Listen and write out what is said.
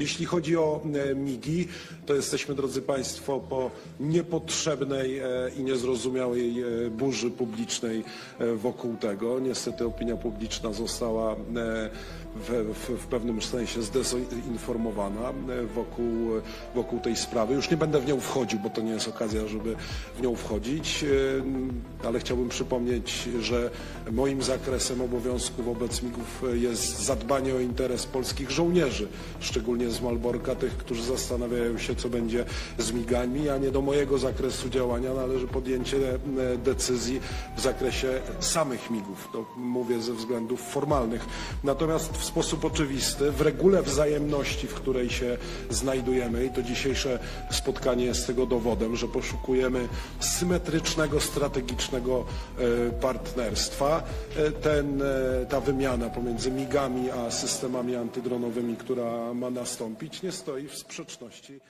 Jeśli chodzi o e, MIGI, to jesteśmy, drodzy Państwo, po niepotrzebnej e, i niezrozumiałej e, burzy publicznej wokół tego. Niestety opinia publiczna została w, w, w pewnym sensie zdezinformowana wokół, wokół tej sprawy. Już nie będę w nią wchodził, bo to nie jest okazja, żeby w nią wchodzić, ale chciałbym przypomnieć, że moim zakresem obowiązku wobec MIG-ów jest zadbanie o interes polskich żołnierzy, szczególnie z Malborka, tych, którzy zastanawiają się, co będzie z migami, a nie do mojego zakresu działania należy podjęcie e, decyzji w zakresie samych migów. To mówię ze względów formalnych. Natomiast w sposób oczywisty, w regule wzajemności, w której się znajdujemy, i to dzisiejsze spotkanie jest tego dowodem, że poszukujemy symetrycznego, strategicznego e, partnerstwa. E, Ten, ta wymiana pomiędzy migami a systemami antydronowymi, która ma nastąpić, nie stoi w sprzeczności